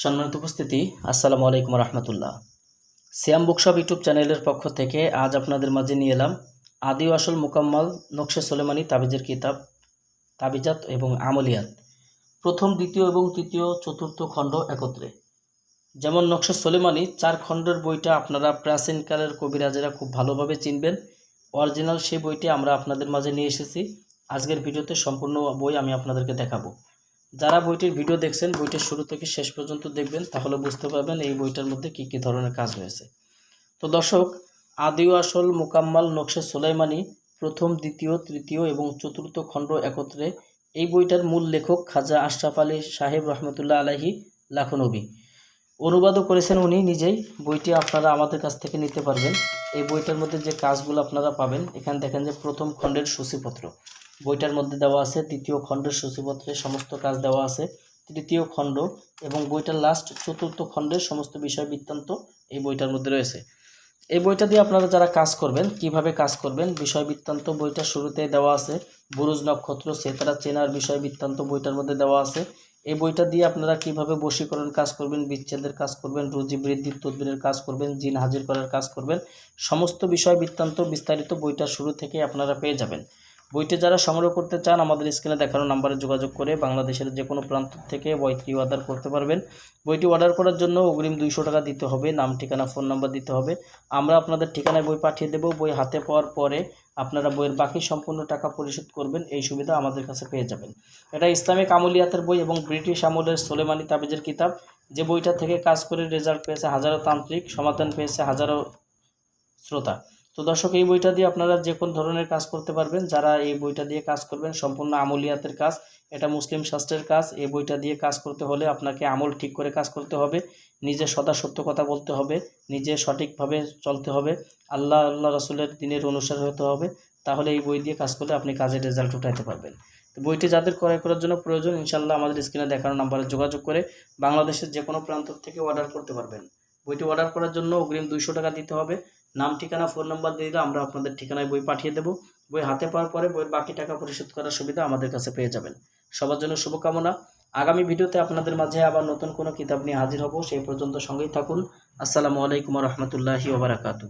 সম্মানিত উপস্থিতি, আসসালামু আলাইকুম রহমতুল্লাহ। সিয়াম বুকশপ ইউটিউব চ্যানেলের পক্ষ থেকে আজ আপনাদের মাঝে নিয়ে এলাম আদি আসল মোকাম্মল নকশে সোলেমানি তাবিজের কিতাব, তাবিজাত এবং আমলিয়াত, প্রথম, দ্বিতীয় এবং তৃতীয়, চতুর্থ খণ্ড একত্রে। যেমন নকশা সোলেমানি, চার খণ্ডের বইটা আপনারা প্রাচীনকালের কবিরাজেরা খুব ভালোভাবে চিনবেন। অরিজিনাল সেই বইটি আমরা আপনাদের মাঝে নিয়ে এসেছি। আজকের ভিডিওতে সম্পূর্ণ বই আমি আপনাদেরকে দেখাবো। যারা বইটির ভিডিও দেখছেন, বইটির শুরু থেকে শেষ পর্যন্ত দেখবেন, তাহলে বুঝতে পারবেন এই বইটার মধ্যে কী কী ধরনের কাজ রয়েছে তো দর্শক, আদিও আসল মোকাম্মাল নকশে সোলাইমানি প্রথম, দ্বিতীয়, তৃতীয় এবং চতুর্থ খণ্ড একত্রে এই বইটার মূল লেখক খাজা আশরাফ আলী সাহেব রহমতুল্লাহ আলাহি লাখনবী অনুবাদও করেছেন উনি নিজেই। বইটি আপনারা আমাদের কাছ থেকে নিতে পারবেন। এই বইটার মধ্যে যে কাজগুলো আপনারা পাবেন, এখানে দেখেন যে প্রথম খণ্ডের সূচিপত্র। বইটার মধ্যে দেওয়া আছে, তৃতীয় খণ্ডের সূচিপত্রে সমস্ত কাজ দেওয়া আছে, তৃতীয় খণ্ড এবং বইটার লাস্ট চতুর্থ খণ্ডের সমস্ত বিষয় বৃত্তান্ত এই বইটার মধ্যে রয়েছে। এই বইটা দিয়ে আপনারা যারা কাজ করবেন, কীভাবে কাজ করবেন, বিষয় বৃত্তান্ত বইটা শুরুতে দেওয়া আছে, বুরুজ নক্ষত্র, সেতারা, চেনার বিষয় বৃত্তান্ত বইটার মধ্যে দেওয়া আছে। এই বইটা দিয়ে আপনারা কীভাবে বশীকরণ কাজ করবেন, বিচ্ছেদের কাজ করবেন, রুজি বৃদ্ধির তদবিরের কাজ করবেন, জিন হাজির করার কাজ করবেন, সমস্ত বিষয় বৃত্তান্ত বিস্তারিত বইটা শুরু থেকে আপনারা পেয়ে যাবেন। বইটি যারা সংগ্রহ করতে চান, আমাদের স্ক্রিনে দেখানো নাম্বারে যোগাযোগ করে বাংলাদেশের যে কোনো প্রান্ত থেকে বইটি অর্ডার করতে পারবেন। বইটি অর্ডার করার জন্য অগ্রিম দুইশো টাকা দিতে হবে, নাম, ঠিকানা ফোন নাম্বার দিতে হবে। আমরা আপনাদের ঠিকানায় বই পাঠিয়ে দেব। বই হাতে পাওয়ার পরে আপনারা বইয়ের বাকি সম্পূর্ণ টাকা পরিশোধ করবেন, এই সুবিধা আমাদের কাছে পেয়ে যাবেন। এটা ইসলামিক আমলিয়াতের বই এবং ব্রিটিশ আমলের সোলেমানি তাবিজের কিতাব। যে বইটা থেকে কাজ করে রেজাল্ট পেয়েছে হাজারো তান্ত্রিক, সমাধান পেয়েছে হাজারো শ্রোতা। তো দর্শক, এই বইটা দিয়ে আপনারা যে কোন ধরনের কাজ করতে পারবেন। যারা এই বইটা দিয়ে কাজ করবেন, সম্পূর্ণ আমলিয়াতের কাজ, এটা মুসলিম শাস্ত্রের কাজ, এই বইটা দিয়ে কাজ করতে হলে আপনাকে আমল ঠিক করে কাজ করতে হবে, নিজে সদা সত্য কথা বলতে হবে, নিজে সঠিকভাবে চলতে হবে, আল্লাহ আল্লাহ রসুলের দিনের অনুসার হতে হবে, তাহলে এই বই দিয়ে কাজ করলে আপনি কাজের রেজাল্ট উঠাইতে পারবেন। বইটি যাদের ক্রয় করার জন্য প্রয়োজন ইনশাল্লাহ আমাদের স্ক্রিনে দেখানো নাম্বারে যোগাযোগ করে বাংলাদেশের যে কোনো প্রান্ত থেকে অর্ডার করতে পারবেন। বইটি অর্ডার করার জন্য অগ্রিম দুইশো টাকা দিতে হবে। নাম, ঠিকানা ফোন নাম্বার দিয়ে দিলে আমরা আপনাদের ঠিকানায় বই পাঠিয়ে দেব। বই হাতে পাওয়ার পরে বইয়ের বাকি টাকা পরিশোধ করার সুবিধা আমাদের কাছে পেয়ে যাবেন। সবার জন্য শুভকামনা। আগামী ভিডিওতে আপনাদের মাঝে আবার নতুন কোনো কিতাব নিয়ে হাজির হব। সেই পর্যন্ত সঙ্গেই থাকুন। আসসালামু আলাইকুম রহমতুল্লাহি ওবরাকাতু